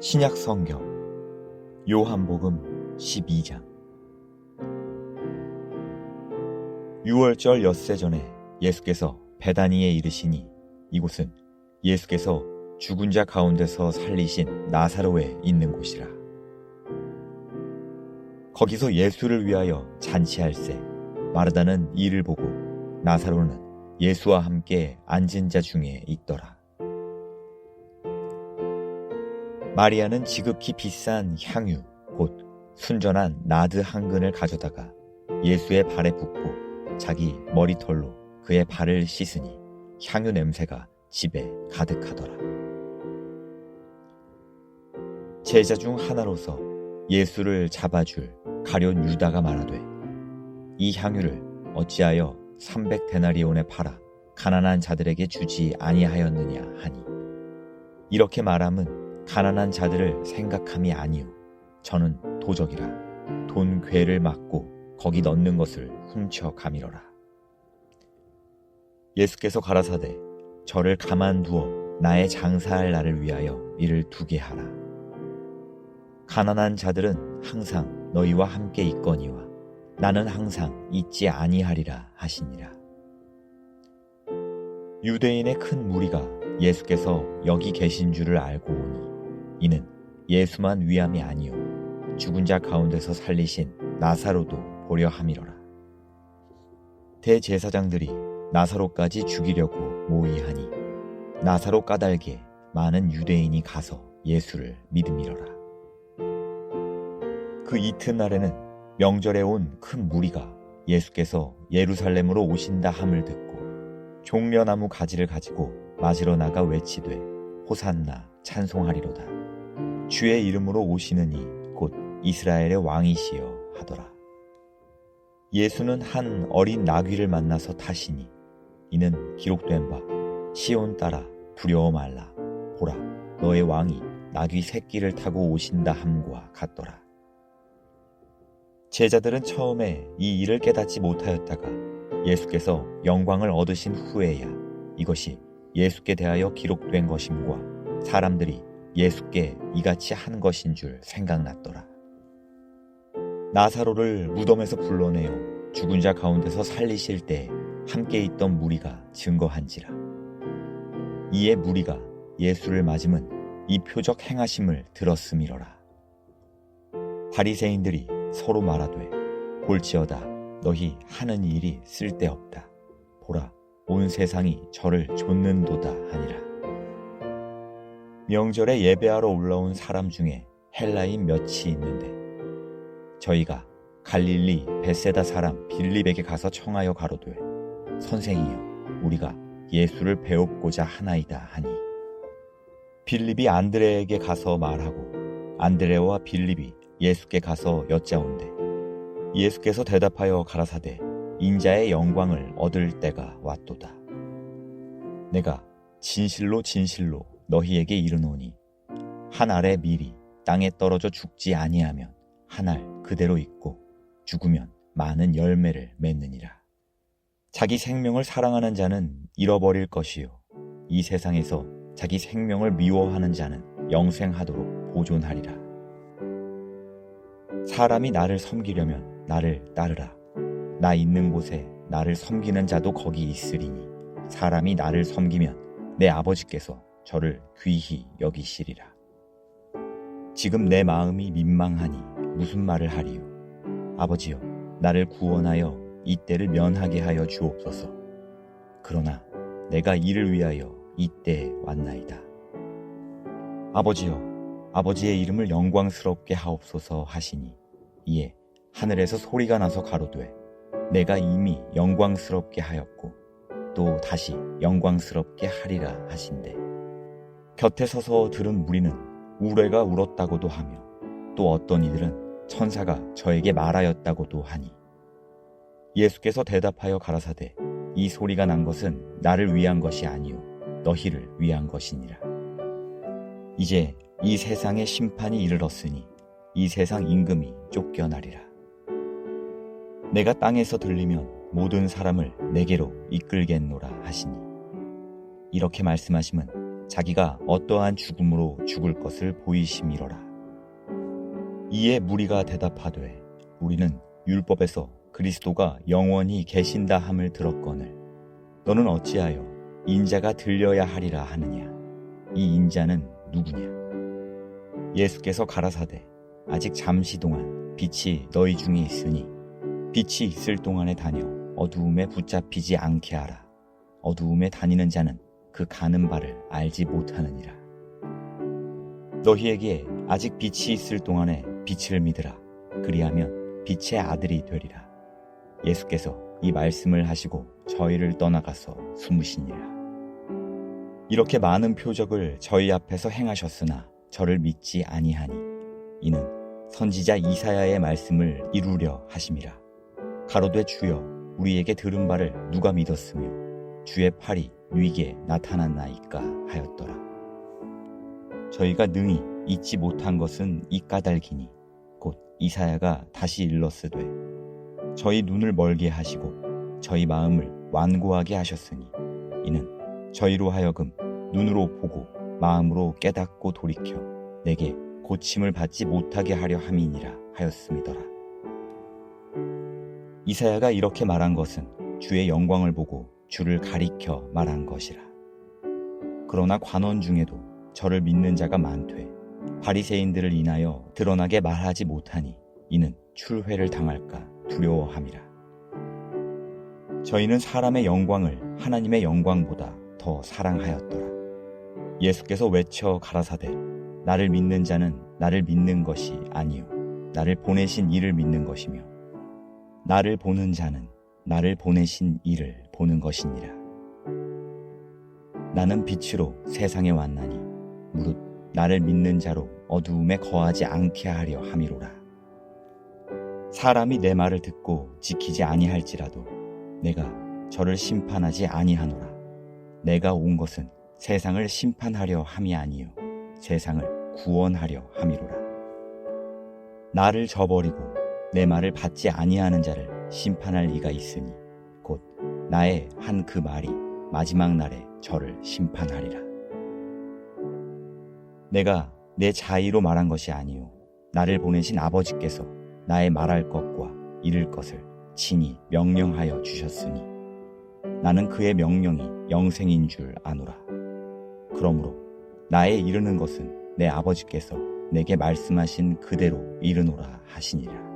신약 성경 요한복음 12장 6월절 엿새 전에 예수께서 베다니에 이르시니 이곳은 예수께서 죽은 자 가운데서 살리신 나사로에 있는 곳이라. 거기서 예수를 위하여 잔치할세 마르다는 이를 보고 나사로는 예수와 함께 앉은 자 중에 있더라. 마리아는 지극히 비싼 향유, 곧 순전한 나드 한 근을 가져다가 예수의 발에 붓고 자기 머리털로 그의 발을 씻으니 향유 냄새가 집에 가득하더라. 제자 중 하나로서 예수를 잡아줄 가련 유다가 말하되 이 향유를 어찌하여 300데나리온에 팔아 가난한 자들에게 주지 아니하였느냐 하니 이렇게 말함은 가난한 자들을 생각함이 아니요. 저는 도적이라. 돈 괴를 막고 거기 넣는 것을 훔쳐 가미러라. 예수께서 가라사대 저를 가만두어 나의 장사할 날을 위하여 이를 두게 하라. 가난한 자들은 항상 너희와 함께 있거니와 나는 항상 있지 아니하리라 하시니라. 유대인의 큰 무리가 예수께서 여기 계신 줄을 알고 오니 이는 예수만 위함이 아니요 죽은 자 가운데서 살리신 나사로도 보려 함이로라. 대제사장들이 나사로까지 죽이려고 모의하니 나사로 까닭에 많은 유대인이 가서 예수를 믿음이로라. 그 이튿날에는 명절에 온 큰 무리가 예수께서 예루살렘으로 오신다 함을 듣고 종려나무 가지를 가지고 맞으러 나가 외치되 호산나 찬송하리로다. 주의 이름으로 오시는 이 곧 이스라엘의 왕이시여 하더라. 예수는 한 어린 나귀를 만나서 타시니 이는 기록된 바 시온 따라 두려워 말라 보라 너의 왕이 나귀 새끼를 타고 오신다 함과 같더라. 제자들은 처음에 이 일을 깨닫지 못하였다가 예수께서 영광을 얻으신 후에야 이것이 예수께 대하여 기록된 것임과 사람들이 예수께 이같이 한 것인 줄 생각났더라. 나사로를 무덤에서 불러내어 죽은 자 가운데서 살리실 때 함께 있던 무리가 증거한지라. 이에 무리가 예수를 맞으면 이 표적 행하심을 들었음이러라. 바리새인들이 서로 말하되 볼지어다 너희 하는 일이 쓸데없다. 보라 온 세상이 저를 좇는도다 하니라. 명절에 예배하러 올라온 사람 중에 헬라인 몇이 있는데 저희가 갈릴리 베세다 사람 빌립에게 가서 청하여 가로되 선생이여 우리가 예수를 배웁고자 하나이다 하니. 빌립이 안드레에게 가서 말하고 안드레와 빌립이 예수께 가서 여짜온대. 예수께서 대답하여 가라사대 인자의 영광을 얻을 때가 왔도다. 내가 진실로 진실로 너희에게 이르노니 한 알의 밀이 땅에 떨어져 죽지 아니하면 한 알 그대로 있고 죽으면 많은 열매를 맺느니라. 자기 생명을 사랑하는 자는 잃어버릴 것이요. 이 세상에서 자기 생명을 미워하는 자는 영생하도록 보존하리라. 사람이 나를 섬기려면 나를 따르라. 나 있는 곳에 나를 섬기는 자도 거기 있으리니 사람이 나를 섬기면 내 아버지께서 저를 귀히 여기시리라. 지금 내 마음이 민망하니 무슨 말을 하리요. 아버지여, 나를 구원하여 이 때를 면하게 하여 주옵소서. 그러나 내가 이를 위하여 이 때에 왔나이다. 아버지여, 아버지의 이름을 영광스럽게 하옵소서 하시니 이에 하늘에서 소리가 나서 가로되 내가 이미 영광스럽게 하였고 또 다시 영광스럽게 하리라 하신대. 곁에 서서 들은 무리는 우레가 울었다고도 하며 또 어떤 이들은 천사가 저에게 말하였다고도 하니. 예수께서 대답하여 가라사대 이 소리가 난 것은 나를 위한 것이 아니요 너희를 위한 것이니라. 이제 이 세상의 심판이 이르렀으니 이 세상 임금이 쫓겨나리라. 내가 땅에서 들리면 모든 사람을 내게로 이끌겠노라 하시니. 이렇게 말씀하시면 자기가 어떠한 죽음으로 죽을 것을 보이심이러라. 이에 무리가 대답하되 우리는 율법에서 그리스도가 영원히 계신다 함을 들었거늘. 너는 어찌하여 인자가 들려야 하리라 하느냐? 이 인자는 누구냐? 예수께서 가라사대 아직 잠시 동안 빛이 너희 중에 있으니 빛이 있을 동안에 다녀 어두움에 붙잡히지 않게 하라. 어두움에 다니는 자는 그 가는 바를 알지 못하느니라 너희에게 아직 빛이 있을 동안에 빛을 믿으라 그리하면 빛의 아들이 되리라 예수께서 이 말씀을 하시고 저희를 떠나가서 숨으시니라. 이렇게 많은 표적을 저희 앞에서 행하셨으나 저를 믿지 아니하니 이는 선지자 이사야의 말씀을 이루려 하심이라. 가로되 주여 우리에게 들은 바를 누가 믿었으며 주의 팔이 위기에 나타났나이까 하였더라. 저희가 능히 잊지 못한 것은 이 까닭이니 곧 이사야가 다시 일렀으되 저희 눈을 멀게 하시고 저희 마음을 완고하게 하셨으니 이는 저희로 하여금 눈으로 보고 마음으로 깨닫고 돌이켜 내게 고침을 받지 못하게 하려 함이니라 하였음이더라. 이사야가 이렇게 말한 것은 주의 영광을 보고 주를 가리켜 말한 것이라. 그러나 관원 중에도 저를 믿는 자가 많되 바리새인들을 인하여 드러나게 말하지 못하니 이는 출회를 당할까 두려워함이라. 저희는 사람의 영광을 하나님의 영광보다 더 사랑하였더라. 예수께서 외쳐 가라사대 나를 믿는 자는 나를 믿는 것이 아니요 나를 보내신 이를 믿는 것이며 나를 보는 자는 나를 보내신 이를 보는 것이니라. 나는 빛으로 세상에 왔나니 무릇 나를 믿는 자로 어두움에 거하지 않게 하려 함이로라. 사람이 내 말을 듣고 지키지 아니할지라도 내가 저를 심판하지 아니하노라. 내가 온 것은 세상을 심판하려 함이 아니요 세상을 구원하려 함이로라. 나를 저버리고 내 말을 받지 아니하는 자를 심판할 이가 있으니 곧 나의 한 그 말이 마지막 날에 저를 심판하리라. 내가 내 자의로 말한 것이 아니요 나를 보내신 아버지께서 나의 말할 것과 이를 것을 친히 명령하여 주셨으니 나는 그의 명령이 영생인 줄 아노라. 그러므로 나의 이르는 것은 내 아버지께서 내게 말씀하신 그대로 이르노라 하시니라.